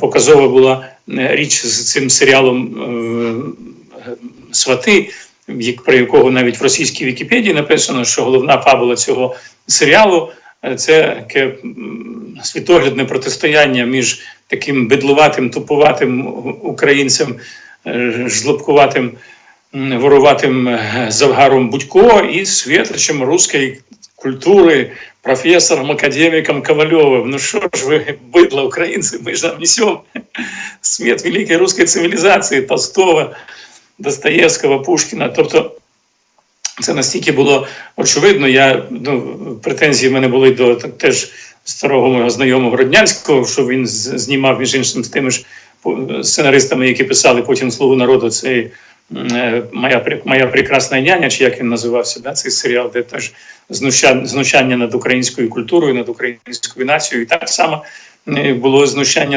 показова була е, річ з цим серіалом е, Свати, про якого навіть в російській Вікіпедії написано, що головна фабула цього серіалу е, це таке світоглядне протистояння між таким бедлуватим, туповатим українцем, жлобкуватим, м, воруватим е, завгаром Будько і світличем руської культури, профессором, академиком Ковалевым. Ну что ж вы, быдло, украинцы, мы же нам несем свет великой русской цивілізації Толстого, Достоєвського, Пушкіна. Тобто це настільки було очевидно. Я, ну, претензії в мене були до так, теж старого мого знайомого Роднянського, що він з- знімав між іншим з тими ж по- сценаристами, які писали потім Слугу народу. Цей м, е, моя, моя прекрасна няня, чи як він називався, да, цей серіал, де теж знущання, знущання над українською культурою, над українською нацією. І так само е, було знущання